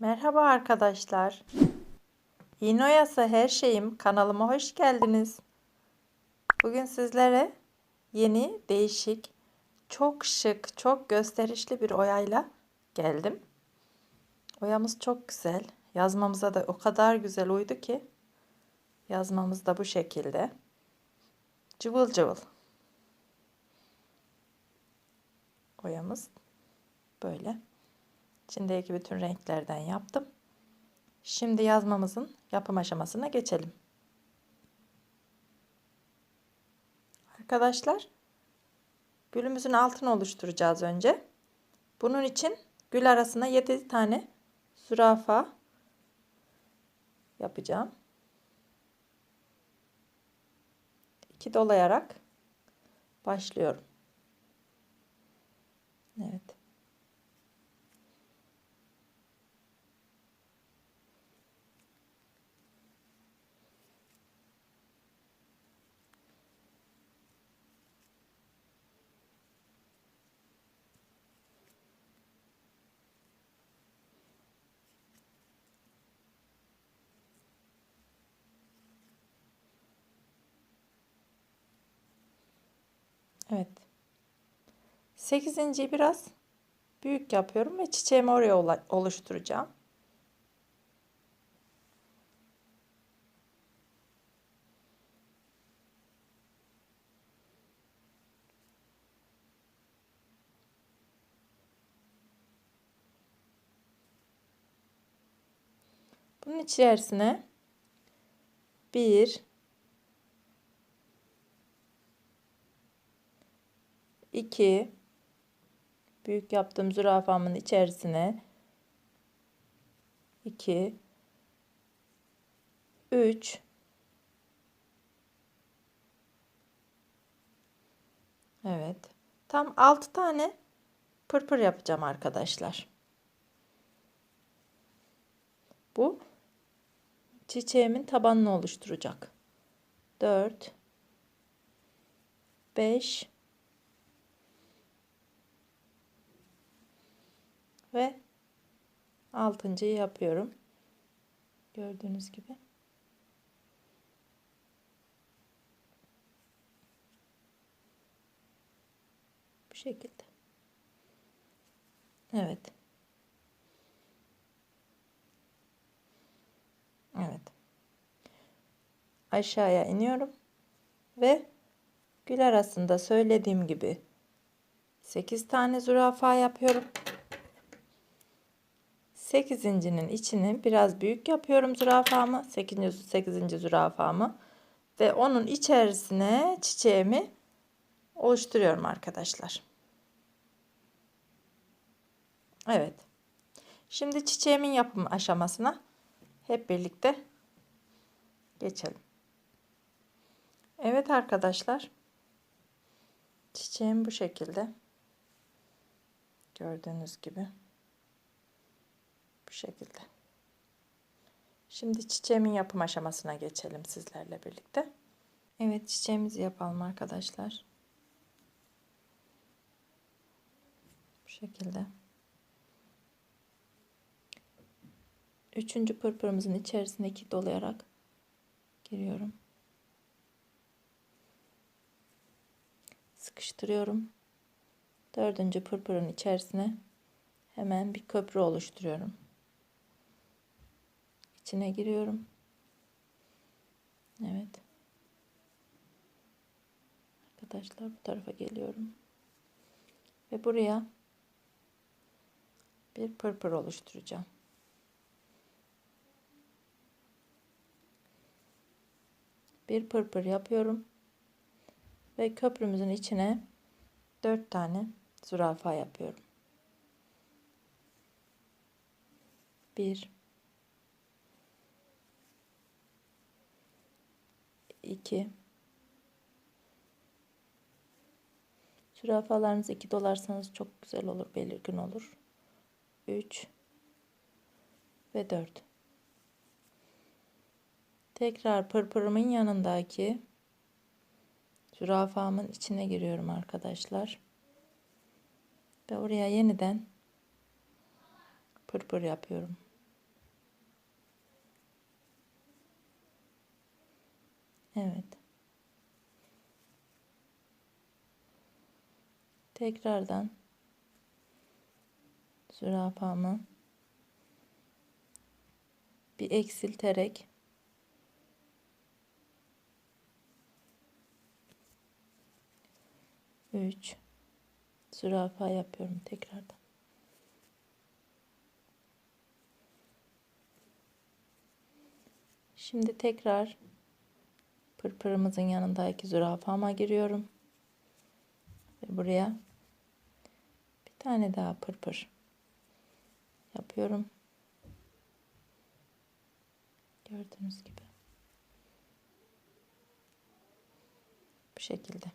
Merhaba arkadaşlar. İnoyası her şeyim kanalıma hoş geldiniz. Bugün sizlere yeni, değişik, çok şık, çok gösterişli bir oyayla geldim. Oyamız çok güzel. Yazmamıza da o kadar güzel uydu ki yazmamız da bu şekilde. Cıvıl cıvıl. Oyamız böyle. İçindeki bütün renklerden yaptım. Şimdi yazmamızın yapım aşamasına geçelim. Arkadaşlar, gülümüzün altını oluşturacağız önce. Bunun için gül arasına 7 tane zürafa yapacağım. 2 dolayarak başlıyorum. Evet. Evet. Sekizinciyi biraz büyük yapıyorum ve çiçeğimi oraya oluşturacağım. Bunun içerisine bir 2 büyük yaptığım zürafamın içerisine 2 3 Evet. Tam 6 tane pırpır yapacağım arkadaşlar. Bu çiçeğimin tabanını oluşturacak. 4 5 ve altıncıyı yapıyorum. Gördüğünüz gibi. Bu şekilde. Evet. Evet. Aşağıya iniyorum ve gül arasında söylediğim gibi 8 tane zürafa yapıyorum. 8. içini biraz büyük yapıyorum zürafamı. 8. 8. zürafamı ve onun içerisine çiçeğimi oluşturuyorum arkadaşlar. Evet. Şimdi çiçeğimin yapım aşamasına hep birlikte geçelim. Evet arkadaşlar. Çiçeğim bu şekilde. Gördüğünüz gibi. Bu şekilde. Şimdi çiçeğimin yapım aşamasına geçelim sizlerle birlikte. Evet çiçeğimizi yapalım arkadaşlar. Bu şekilde. Üçüncü pırpırımızın içerisine iki dolayarak giriyorum. Sıkıştırıyorum. Dördüncü pırpırın içerisine hemen bir köprü oluşturuyorum içine giriyorum. Evet. Arkadaşlar bu tarafa geliyorum. Ve buraya bir pırpır oluşturacağım. Bir pırpır yapıyorum. Ve köprümüzün içine dört tane zürafa yapıyorum. Bir 2 Zürafalarınızı 2 dolarsanız çok güzel olur, belirgin olur. 3 ve 4 Tekrar pırpırımın yanındaki zürafamın içine giriyorum arkadaşlar. Ve oraya yeniden pırpır yapıyorum. Evet. Tekrardan zürafamı bir eksilterek üç zürafa yapıyorum tekrardan. Şimdi tekrar pırpırımızın yanındaki zürafama giriyorum. Ve buraya bir tane daha pırpır yapıyorum. Gördüğünüz gibi. Bu şekilde.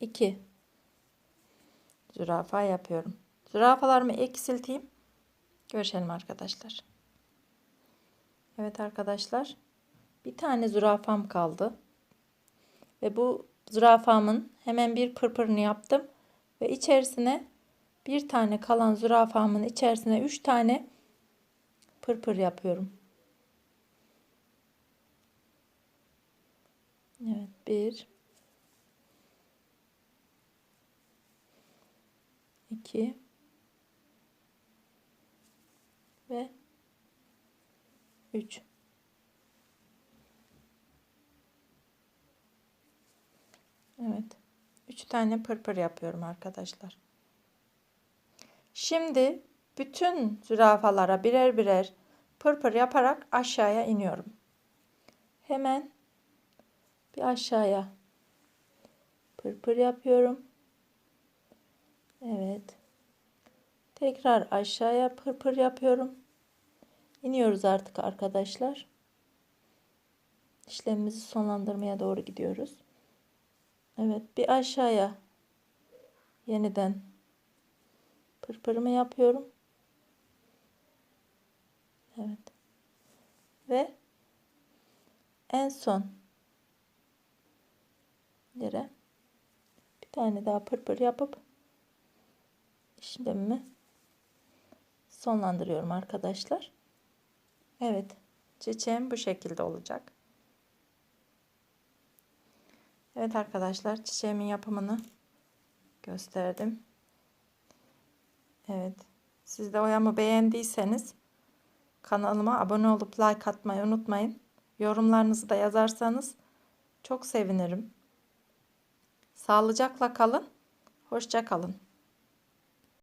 2 zürafa yapıyorum. Zürafalarımı eksilteyim. Görüşelim arkadaşlar. Evet arkadaşlar. Bir tane zürafam kaldı. Ve bu zürafamın hemen bir pırpırını yaptım. Ve içerisine bir tane kalan zürafamın içerisine üç tane pırpır yapıyorum. Evet bir 2 ve 3 Evet. 3 tane pırpır yapıyorum arkadaşlar. Şimdi bütün zürafalara birer birer pırpır yaparak aşağıya iniyorum. Hemen bir aşağıya pırpır yapıyorum. Evet. Tekrar aşağıya pırpır yapıyorum. İniyoruz artık arkadaşlar. İşlemimizi sonlandırmaya doğru gidiyoruz. Evet bir aşağıya yeniden pırpırımı yapıyorum. Evet. Ve en son yere bir tane daha pırpır yapıp işlemimi sonlandırıyorum arkadaşlar. Evet. Çiçeğim bu şekilde olacak. Evet arkadaşlar çiçeğimin yapımını gösterdim. Evet. Siz de oyamı beğendiyseniz kanalıma abone olup like atmayı unutmayın. Yorumlarınızı da yazarsanız çok sevinirim. Sağlıcakla kalın. Hoşça kalın.